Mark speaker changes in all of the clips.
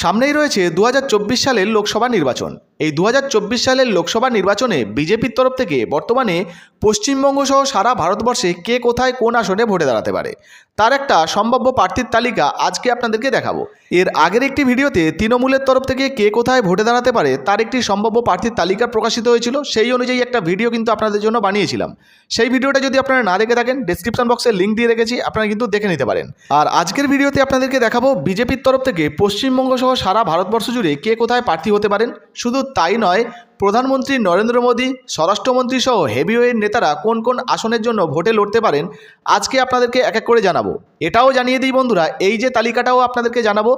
Speaker 1: সামনেই রয়েছে দু হাজার চব্বিশ সালের লোকসভা নির্বাচন। এই দু হাজার চব্বিশ সালের লোকসভা নির্বাচনে বিজেপির তরফ থেকে বর্তমানে পশ্চিমবঙ্গ সহ সারা ভারতবর্ষে কে কোথায় কোন আসনে ভোটে দাঁড়াতে পারে, তার একটা সম্ভাব্য প্রার্থীর তালিকা আজকে আপনাদেরকে দেখাবো। এর আগের একটি ভিডিওতে তৃণমূলের তরফ থেকে কে কোথায় ভোটে দাঁড়াতে পারে, তার একটি সম্ভাব্য প্রার্থীর তালিকা প্রকাশিত হয়েছিল, সেই অনুযায়ী একটা ভিডিও কিন্তু আপনাদের জন্য বানিয়েছিলাম। সেই ভিডিওটা যদি আপনারা না দেখে থাকেন ডিসক্রিপশন বক্সে লিঙ্ক দিয়ে রেখেছি, আপনারা কিন্তু দেখে নিতে পারেন। আর আজকের ভিডিওতে আপনাদেরকে দেখাবো বিজেপির তরফ থেকে পশ্চিমবঙ্গ সহ সারা ভারতবর্ষ জুড়ে কে কোথায় প্রার্থী হতে পারেন, শুধু তাই নয়, প্রধানমন্ত্রী নরেন্দ্র মোদী স্বরাষ্ট্রমন্ত্রী সহ হেভিওয়েট নেতারা কোন কোন আসনের জন্য ভোটে লড়তে পারেন, আজকে আপনাদেরকে এক এক করে জানাব। এটাও জানিয়ে দিই বন্ধুরা, এই যে তালিকাটাও আপনাদেরকে জানাব,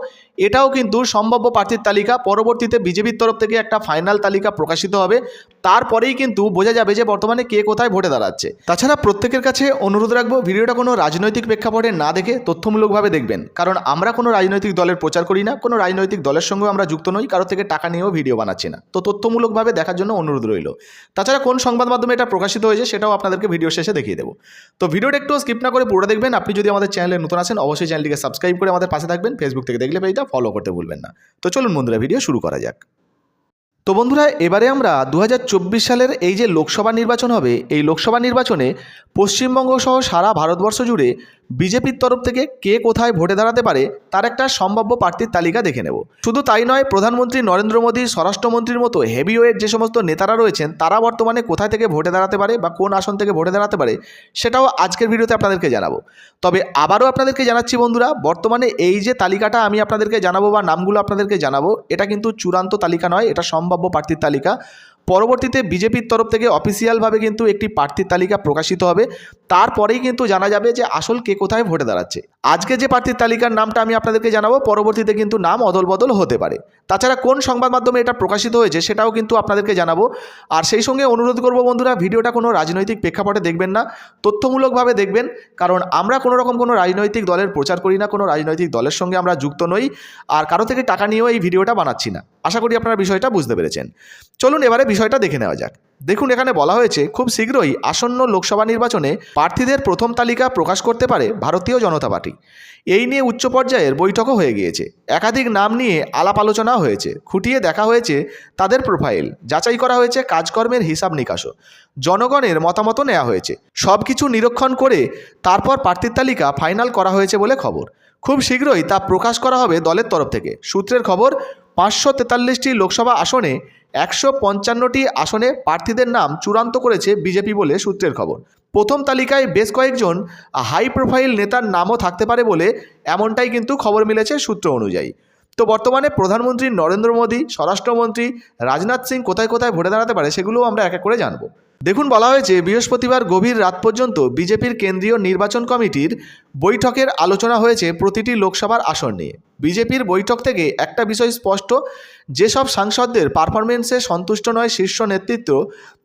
Speaker 1: এটাও কিন্তু সম্ভাব্য প্রার্থীর তালিকা, পরবর্তীতে বিজেপির তরফ থেকে একটা ফাইনাল তালিকা প্রকাশিত হবে, তারপরেই কিন্তু বোঝা যাবে যে বর্তমানে কে কোথায় ভোটে দাঁড়াচ্ছে। তাছাড়া প্রত্যেকের কাছে অনুরোধ রাখব, ভিডিওটা কোনো রাজনৈতিক প্রেক্ষাপটে না দেখে তথ্যমূলকভাবে দেখবেন, কারণ আমরা কোনো রাজনৈতিক দলের প্রচার করি না, কোনো রাজনৈতিক দলের সঙ্গেও আমরা যুক্ত নই কারও থেকে টাকা নিয়েও ভিডিও বানাচ্ছি না। তো তথ্যমূলকভাবে দেখার জন্য অনুরোধ রইল। তাছাড়া কোন সংবাদ মাধ্যমে এটা প্রকাশিত হয়েছে সেটাও আপনাদেরকে ভিডিও শেষে দেখিয়ে দেবো। তো ভিডিওটা একটু স্কিপ না করে পুরো দেখবেন, আপনি যদি আমাদের চ্যানেলে নতুন আসেন অবশ্যই চ্যানেলটিকে সাবস্ক্রাইব করে আমাদের পাশে থাকবেন। ফেসবুক থেকে দেখলে পেজটা ফলো করতে ভুলবেন না। তো চলুন বন্ধুরা ভিডিও শুরু করা যাক। তো বন্ধুরা, এবারে আমরা দু হাজার চব্বিশ সালের এই যে লোকসভা নির্বাচন হবে, এই লোকসভা নির্বাচনে পশ্চিমবঙ্গ সহ সারা ভারতবর্ষ জুড়ে বিজেপির তরফ থেকে কে কোথায় ভোটে দাঁড়াতে পারে, তার একটা সম্ভাব্য প্রার্থীর তালিকা দেখে নেব। শুধু তাই নয়, প্রধানমন্ত্রী নরেন্দ্র মোদী, স্বরাষ্ট্রমন্ত্রীর মতো হেভিওয়েট যে সমস্ত নেতারা রয়েছেন, তারা বর্তমানে কোথায় থেকে ভোটে দাঁড়াতে পারে বা কোন আসন থেকে ভোটে দাঁড়াতে পারে, সেটাও আজকের ভিডিওতে আপনাদেরকে জানাব। তবে আবারও আপনাদেরকে জানাচ্ছি বন্ধুরা, বর্তমানে এই যে তালিকাটা আমি আপনাদেরকে জানাব বা নামগুলো আপনাদেরকে জানাব, এটা কিন্তু চূড়ান্ত তালিকা নয়, এটা সম্ভাব্য প্রার্থীর তালিকা। পরবর্তীতে বিজেপির তরফ থেকে অফিসিয়ালভাবে কিন্তু একটি প্রার্থীর তালিকা প্রকাশিত হবে। তারপরেই কিন্তু জানা যাবে যে আসল কে কোথায় ভোটে দাঁড়াচ্ছে। আজকে যে প্রার্থীর তালিকার নামটা আমি আপনাদেরকে জানাব, পরবর্তীতে কিন্তু নাম অদল বদল হতে পারে। তাছাড়া কোন সংবাদ মাধ্যমে এটা প্রকাশিত হয়েছে সেটাও কিন্তু আপনাদেরকে জানাব। আর সেই সঙ্গে অনুরোধ করব বন্ধুরা, ভিডিওটা কোনো রাজনৈতিক প্রেক্ষাপটে দেখবেন না। তথ্যমূলকভাবে দেখবেন, কারণ আমরা কোনো রকম কোনো রাজনৈতিক দলের প্রচার করি না, কোনো রাজনৈতিক দলের সঙ্গে আমরা যুক্ত নই। আর কারও থেকে টাকা নিয়েও এই ভিডিওটা বানাচ্ছি না। আশা করি আপনারা বিষয়টা বুঝতে পেরেছেন। চলুন এবারে বিষয়টা দেখে নেওয়া যাক। দেখুন, এখানে বলা হয়েছে, খুব শীঘ্রই আসন্ন লোকসভা নির্বাচনে প্রার্থীদের প্রথম তালিকা প্রকাশ করতে পারে ভারতীয় জনতা পার্টি। এই নিয়ে উচ্চ পর্যায়ের বৈঠকও হয়ে গিয়েছে। একাধিক নাম নিয়ে আলাপ আলোচনা হয়েছে। খুঁটিয়ে দেখা হয়েছে তাদের প্রোফাইল যাচাই করা হয়েছে কাজকর্মের হিসাব নিকাশও। জনগণের মতামতও নেওয়া হয়েছে। সব কিছু নিরীক্ষণ করে তারপর প্রার্থীর তালিকা ফাইনাল করা হয়েছে বলে খবর। খুব শীঘ্রই তা প্রকাশ করা হবে দলের তরফ থেকে। সূত্রের খবর পাঁচশো তেতাল্লিশটি লোকসভা আসনে একশো পঞ্চান্নটি আসনে প্রার্থীদের নাম চূড়ান্ত করেছে বিজেপি বলে সূত্রের খবর। প্রথম তালিকায় বেশ কয়েকজন হাই প্রোফাইল নেতার নামও থাকতে পারে বলে এমনটাই কিন্তু খবর মিলেছে সূত্র অনুযায়ী। তো বর্তমানে প্রধানমন্ত্রী নরেন্দ্র মোদী, স্বরাষ্ট্রমন্ত্রী রাজনাথ সিং কোথায় কোথায় ভোটে দাঁড়াতে পারে সেগুলোও আমরা এক এক করে জানব। দেখুন, বলা হয়েছে, বৃহস্পতিবার গভীর রাত পর্যন্ত বিজেপির কেন্দ্রীয় নির্বাচন কমিটির বৈঠকের আলোচনা হয়েছে প্রতিটি লোকসভার আসন নিয়ে। বিজেপির বৈঠক থেকে একটা বিষয় স্পষ্ট, যেসব সাংসদদের পারফরমেন্সে সন্তুষ্ট নয় শীর্ষ নেতৃত্ব,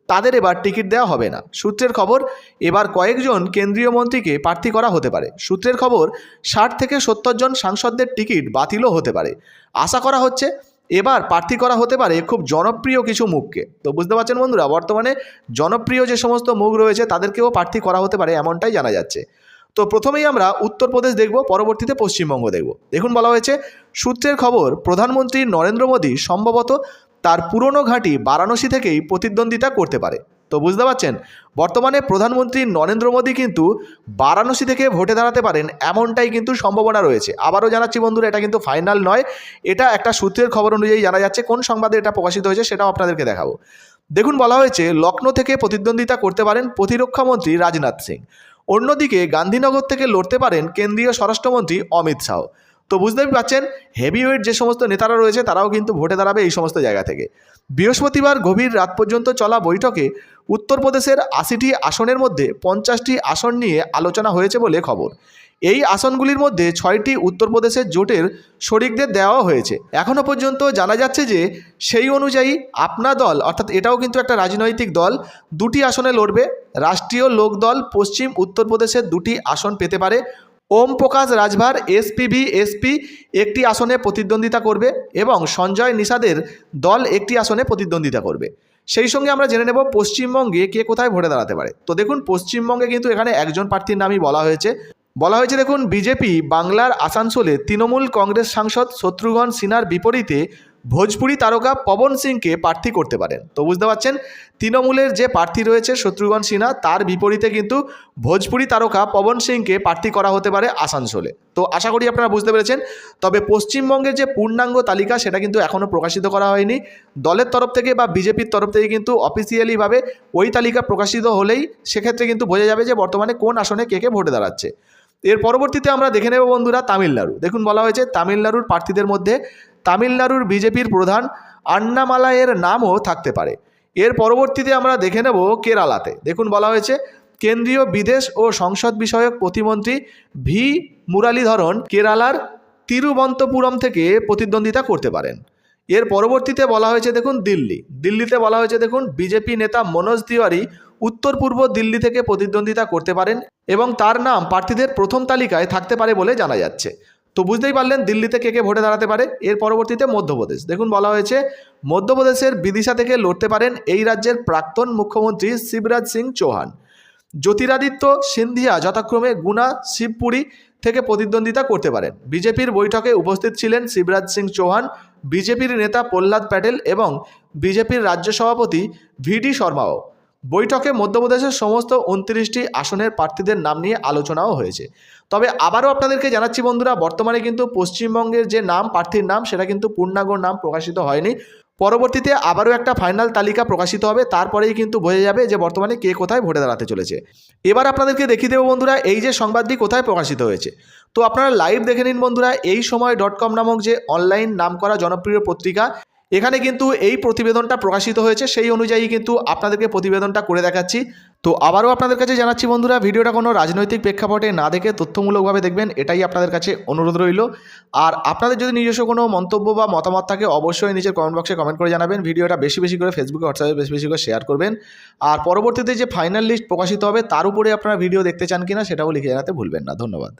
Speaker 1: তাদের এবার টিকিট দেওয়া হবে না। সূত্রের খবর, এবার কয়েকজন কেন্দ্রীয় মন্ত্রীকে প্রার্থী করা হতে পারে। সূত্রের খবর, ষাট থেকে সত্তর জন সাংসদদের টিকিট বাতিলও হতে পারে। আশা করা হচ্ছে এবার প্রার্থী করা হতে পারে খুব জনপ্রিয় কিছু মুখকে। তো বুঝতে পারছেন বন্ধুরা, বর্তমানে জনপ্রিয় যে সমস্ত মুখ রয়েছে, তাদেরকেও প্রার্থী করা হতে পারে এমনটাই জানা যাচ্ছে। তো প্রথমেই আমরা উত্তরপ্রদেশ দেখব, পরবর্তীতে পশ্চিমবঙ্গ দেখব। দেখুন বলা হয়েছে, সূত্রের খবর, প্রধানমন্ত্রী নরেন্দ্র মোদী সম্ভবত তার পুরনো ঘাঁটি বারাণসী থেকেই প্রতিদ্বন্দ্বিতা করতে পারে। তো বুঝতে পারছেন? বর্তমানে প্রধানমন্ত্রী নরেন্দ্র মোদী কিন্তু বারাণসী থেকে ভোটে দাঁড়াতে পারেন এমনটাই কিন্তু সম্ভাবনা রয়েছে। আবারও জানাচ্ছি বন্ধুরা, এটা কিন্তু ফাইনাল নয়। এটা একটা সূত্রের খবর অনুযায়ী জানা যাচ্ছে কোন সংবাদে এটা প্রকাশিত হয়েছে সেটাও আপনাদেরকে দেখাবো। দেখুন, বলা হয়েছে লখনৌ থেকে প্রতিদ্বন্দ্বিতা করতে পারেন প্রতিরক্ষামন্ত্রী রাজনাথ সিং। অন্যদিকে গান্ধীনগর থেকে লড়তে পারেন কেন্দ্রীয় স্বরাষ্ট্রমন্ত্রী অমিত শাহ। তো বুঝতেই পারছেন হেভিওয়েট যে সমস্ত নেতারা রয়েছে, তারাও কিন্তু ভোটে দাঁড়াবে এই সমস্ত জায়গা থেকে। বৃহস্পতিবার গভীর রাত পর্যন্ত চলা বৈঠকে উত্তরপ্রদেশের আশিটি আসনের মধ্যে পঞ্চাশটি আসন নিয়ে আলোচনা হয়েছে বলে খবর। এই আসনগুলির মধ্যে ছয়টি উত্তরপ্রদেশের জোটের শরিকদের দেওয়া হয়েছে। এখনও পর্যন্ত জানা যাচ্ছে যে, সেই অনুযায়ী আপনা দল, অর্থাৎ এটাও কিন্তু একটা রাজনৈতিক দল, দুটি আসনে লড়বে। রাষ্ট্রীয় লোকদল পশ্চিম উত্তরপ্রদেশের দুটি আসন পেতে পারে। ওম প্রকাশ রাজভার এসপিভি এসপি একটি আসনে প্রতিদ্বন্দ্বিতা করবে এবং সঞ্জয় নিষাদের দল একটি আসনে প্রতিদ্বন্দ্বিতা করবে। সেই সঙ্গে আমরা জেনে নেব পশ্চিমবঙ্গে কে কোথায় ভোটে দাঁড়াতে পারে। তো দেখুন, পশ্চিমবঙ্গে কিন্তু এখানে একজন প্রার্থীর নামই বলা হয়েছে। বলা হয়েছে, দেখুন, বিজেপি বাংলার আসানসোলে তৃণমূল কংগ্রেস সাংসদ শত্রুঘ্ন সিনহার বিপরীতে ভোজপুরি তারকা পবন সিংকে প্রার্থী করতে পারেন। তো বুঝতে পারছেন, তৃণমূলের যে প্রার্থী রয়েছে শত্রুঘ্ন সিনহা, তার বিপরীতে কিন্তু ভোজপুরি তারকা পবন সিংকে প্রার্থী করা হতে পারে আসানসোলে। তো আশা করি আপনারা বুঝতে পেরেছেন, তবে পশ্চিমবঙ্গের যে পূর্ণাঙ্গ তালিকা সেটা কিন্তু এখনও প্রকাশিত করা হয়নি। দলের তরফ থেকে বা বিজেপির তরফ থেকে কিন্তু অফিসিয়ালিভাবে ওই তালিকা প্রকাশিত হলেই সেক্ষেত্রে কিন্তু বোঝা যাবে যে বর্তমানে কোন আসনে কে কে ভোটে দাঁড়াচ্ছে। এর পরবর্তীতে আমরা দেখে নেব বন্ধুরা তামিলনাড়ু। দেখুন বলা হয়েছে তামিলনাড়ুর প্রার্থীদের মধ্যে তামিলনাড়ুর বিজেপির প্রধান আন্নামালাইয়ের নামও থাকতে পারে। এর পরবর্তীতে আমরা দেখে নেব কেরালাতে। দেখুন বলা হয়েছে, কেন্দ্রীয় বিদেশ ও সংসদ বিষয়ক প্রতিমন্ত্রী ভি. মুরালীধরন কেরালার তিরুবন্তপুরম থেকে প্রতিদ্বন্দ্বিতা করতে পারেন। এর পরবর্তীতে বলা হয়েছে, দেখুন দিল্লি। দিল্লিতে বলা হয়েছে, দেখুন বিজেপি নেতা মনোজ তিওয়ারি উত্তর পূর্ব দিল্লি থেকে প্রতিদ্বন্দ্বিতা করতে পারেন এবং তার নাম প্রার্থীদের প্রথম তালিকায় থাকতে পারে বলে জানা যাচ্ছে। তো বুঝতেই পারলেন দিল্লিতে কে কে ভোটে দাঁড়াতে পারে। এর পরবর্তীতে মধ্যপ্রদেশ। দেখুন বলা হয়েছে, মধ্যপ্রদেশের বিদিশা থেকে লড়তে পারেন এই রাজ্যের প্রাক্তন মুখ্যমন্ত্রী শিবরাজ সিং চৌহান। জ্যোতিরাদিত্য সিন্ধিয়া যথাক্রমে গুনা, শিবপুরী থেকে প্রতিদ্বন্দ্বিতা করতে পারেন। বিজেপির বৈঠকে উপস্থিত ছিলেন শিবরাজ সিং চৌহান, বিজেপির নেতা প্রহ্লাদ প্যাটেল এবং বিজেপির রাজ্য সভাপতি ভিডি শর্মাও। বৈঠকে মধ্যপ্রদেশের সমস্ত উনত্রিশটি আসনের প্রার্থীদের নাম নিয়ে আলোচনাও হয়েছে। তবে আবারও আপনাদেরকে জানাচ্ছি বন্ধুরা, বর্তমানে কিন্তু পশ্চিমবঙ্গের যে নাম, প্রার্থীর নাম, সেটা কিন্তু পূর্ণাঙ্গ নাম প্রকাশিত হয়নি। পরবর্তীতে আবারও একটা ফাইনাল তালিকা প্রকাশিত হবে, তারপরেই কিন্তু বোঝা যাবে যে বর্তমানে কে কোথায় ভোটে দাঁড়াতে চলেছে। এবার আপনাদেরকে দেখিয়ে দেবো বন্ধুরা, এই যে সংবাদটি কোথায় প্রকাশিত হয়েছে। তো আপনারা লাইভ দেখে নিন বন্ধুরা, এই সময় ডট কম নামক যে অনলাইন নাম করা জনপ্রিয় পত্রিকা এখানে কিন্তু এই প্রতিবেদনটা প্রকাশিত হয়েছে, সেই অনুযায়ী কিন্তু আপনাদেরকে প্রতিবেদনটা করে দেখাচ্ছি। তো আবারও আপনাদের কাছে জানাচ্ছি বন্ধুরা, ভিডিওটা কোনো রাজনৈতিক প্রেক্ষাপটে না দেখে তথ্যমূলকভাবে দেখবেন, এটাই আপনাদের কাছে অনুরোধ রইল। আর আপনাদের যদি নিজস্ব কোনো মন্তব্য বা মতামত থাকে, অবশ্যই নিজের কমেন্ট বক্সে কমেন্ট করে জানাবেন, ভিডিওটা বেশি বেশি করে ফেসবুকে হোয়াটসঅ্যাপে বেশি বেশি করে শেয়ার করবেন। আর পরবর্তীতে যে ফাইনাল লিস্ট প্রকাশিত হবে, তার উপরে আপনারা ভিডিও দেখতে চান কিনা, সেটাও লিখে জানাতে ভুলবেন না। ধন্যবাদ।